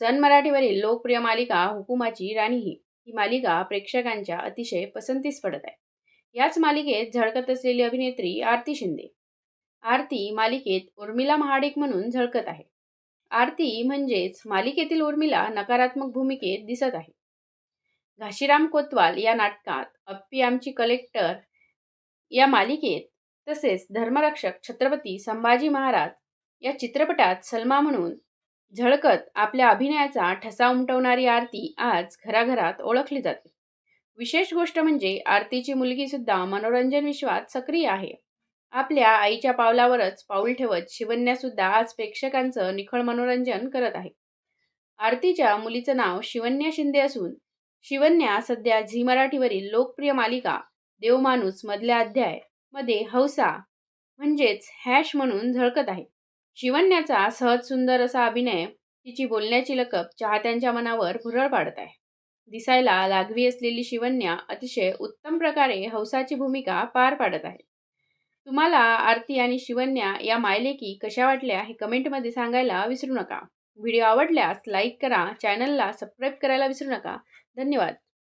सन मराठीवरील लोकप्रिय मालिका हुकुमाची राणी ही. ही मालिका प्रेक्षकांच्या अतिशय पसंतीस पडत आहे. याच मालिकेत झळकत असलेली अभिनेत्री आरती शिंदे. आरती मालिकेत उर्मिला महाडिक म्हणून झळकत आहे. आरती म्हणजेच मालिकेतील उर्मिला नकारात्मक भूमिकेत दिसत आहे. घाशीराम कोतवाल या नाटकात अप्पी आमची कलेक्टर या मालिकेत तसेच धर्मरक्षक छत्रपती संभाजी महाराज या चित्रपटात सलमा म्हणून झळकत आपल्या अभिनयाचा ठसा उमटवणारी आरती आज घराघरात ओळखली जाते. विशेष गोष्ट म्हणजे आरतीची मुलगीसुद्धा मनोरंजन विश्वात सक्रिय आहे. आपल्या आईच्या पावलावरच पाऊल ठेवत शिवन्यासुद्धा आज प्रेक्षकांचं निखळ मनोरंजन करत आहे. आरतीच्या मुलीचं नाव शिवन्या शिंदे असून शिवन्या सध्या झी मराठीवरील लोकप्रिय मालिका देवमाणूस मधल्या अध्यायमध्ये हौसा म्हणजेच हॅश म्हणून झळकत आहे. शिवन्याचा सहज सुंदर असा अभिनय तिची बोलण्याची लकब चाहत्यांच्या मनावर भुरळ पाडत आहे. दिसायला लागवी असलेली शिवन्या अतिशय उत्तम प्रकारे हौसाची भूमिका पार पाडत आहे. तुम्हाला आरती आणि शिवन्या या मायलेकी कशा वाटल्या हे कमेंटमध्ये सांगायला विसरू नका. व्हिडिओ आवडल्यास लाईक करा चॅनलला सबस्क्राईब करायला विसरू नका. धन्यवाद.